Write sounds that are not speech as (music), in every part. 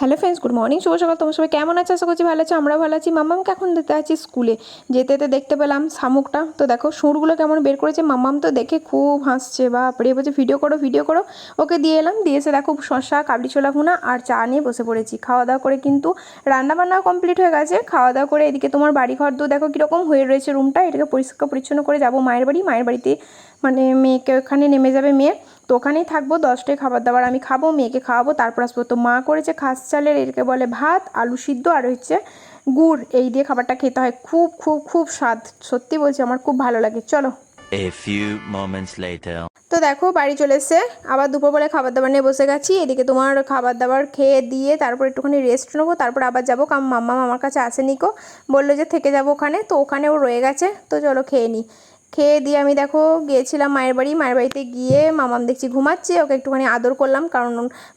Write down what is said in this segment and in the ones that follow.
Hello friends, good morning, শুভ সকাল। তোমার সবাই কেমন আছে? আশা করছি ভালো আছে। আমরা ভালো আছি। মাম্মামকে এখন দিতে আছি স্কুলে। যেতে যেতে দেখতে পেলাম শামুকটা। তো দেখো সুরগুলো কেমন বের করেছে। মাম্মাম তো দেখে খুব হাসছে। বা প্রিয় বলছে, ভিডিও করো ভিডিও করো। ওকে দিয়ে এলাম। দিয়ে এসে দেখো শশা কাবলি ছোলা, ভুনা আর চা নিয়ে বসে পড়েছি। খাওয়া দাওয়া করে কিন্তু রান্না বান্নাও কমপ্লিট হয়ে গেছে। খাওয়া দাওয়া করে এদিকে তোমার বাড়ি ঘর তো দেখো কীরকম হয়ে রয়েছে রুমটা। এটাকে পরিষ্কার পরিচ্ছন্ন করে যাব মায়ের বাড়ি। মায়ের বাড়িতে মানে মেয়েকে ওখানে নেমে যাবে মেয়ে। তো ওখানেই থাকব দশটায় খাবার দাবার আমি খাব মেয়েকে খাওয়াবো তারপর আসব। তো মা করেছে খাস চালের এটাকে বলে ভাত আলু সিদ্ধ আর হচ্ছে গুড়। এই দিয়ে খাবারটা খেতে হয়। খুব খুব খুব স্বাদ। সত্যি বলছি আমার খুব ভালো লাগে। চলো। A few moments later. তো দেখো বাড়ি চলে এসে আবার দুপুরবেলায় খাবার দাবার নিয়ে বসে গেছি। এদিকে তোমার খাবার দাবার খেয়ে দিয়ে তারপর একটুখানি রেস্ট নেব। তারপর আবার যাব। কারণ মাম্মা আমার কাছে আসেনি কো বলল যে থেকে যাব ওখানে। তো ওখানে ও রয়ে গেছে। তো চলো খেয়ে নিই খেয়ে দিয়ে আমি দেখো গিয়েছিলাম মায়ের বাড়ি। মায়ের বাড়িতে গিয়ে মামাম দেখছি ঘুমাচ্ছে, ওকে একটুখানি আদর করলাম। কারণ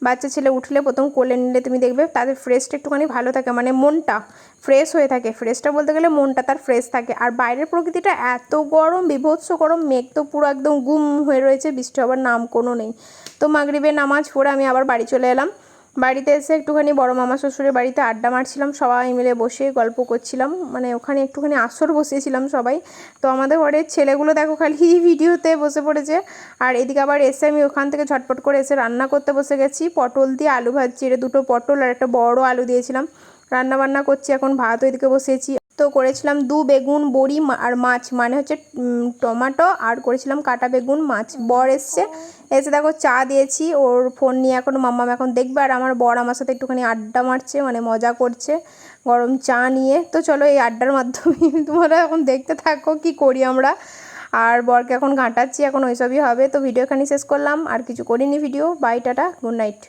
বাচ্চা ছেলে উঠলে প্রথম কোলে নিলে তুমি দেখবে তাদের ফ্রেশটা একটুখানি ভালো থাকে মানে মনটা ফ্রেশ হয়ে থাকে। ফ্রেশটা বলতে গেলে মনটা তার ফ্রেশ থাকে। আর বাইরের প্রকৃতিটা এত গরম, বিভৎস গরম, মেঘ তো পুরো একদম গুম হয়ে রয়েছে, বৃষ্টি হবার নাম কোনো নেই। তো মাগরিবের নামাজ পড়ে আমি আবার বাড়ি চলে এলাম। বাড়িতে এসে একটুখানি বড় মামা শ্বশুরের বাড়িতে আড্ডা মারছিলাম, সবাই মিলে বসে গল্প করছিলাম। মানে ওখানে একটুখানি আসর বসেছিলাম সবাই। তো আমাদের ঘরের ছেলেগুলো দেখো খালি (laughs) ভিডিওতে বসে পড়েছে। আর এদিকে আবার এসে আমি ওখান থেকে ঝটপট করে এসে রান্না করতে বসে গেছি। পটল দিয়ে আলু ভাজছি। এটা দুটো পটল আর একটা বড় আলু দিয়েছিলাম। রান্না বান্না করছি, এখন ভাত ওইদিকে বসেছি তো করেছিলাম দু বেগুন, বড়ি আর মাছ মানে হচ্ছে টমেটো, আর করেছিলাম কাটা বেগুন, মাছ। বর এসছে। এসে দেখো চা দিয়েছি, ওর ফোন নিয়ে এখন মাম্মাম এখন দেখবে, আর আমার বর আমার সাথে একটুখানি আড্ডা মারছে মানে মজা করছে, গরম চা নিয়ে। তো চলো এই আড্ডার মাধ্যমে (laughs) তোমরা এখন দেখতে থাকো কি করি আমরা। আর বরকে এখন ঘাঁটাচ্ছি, এখন ওইসবই হবে। তো ভিডিও এখানে শেষ করলাম। আর কিছু করিনি video. Bye, tata, good night.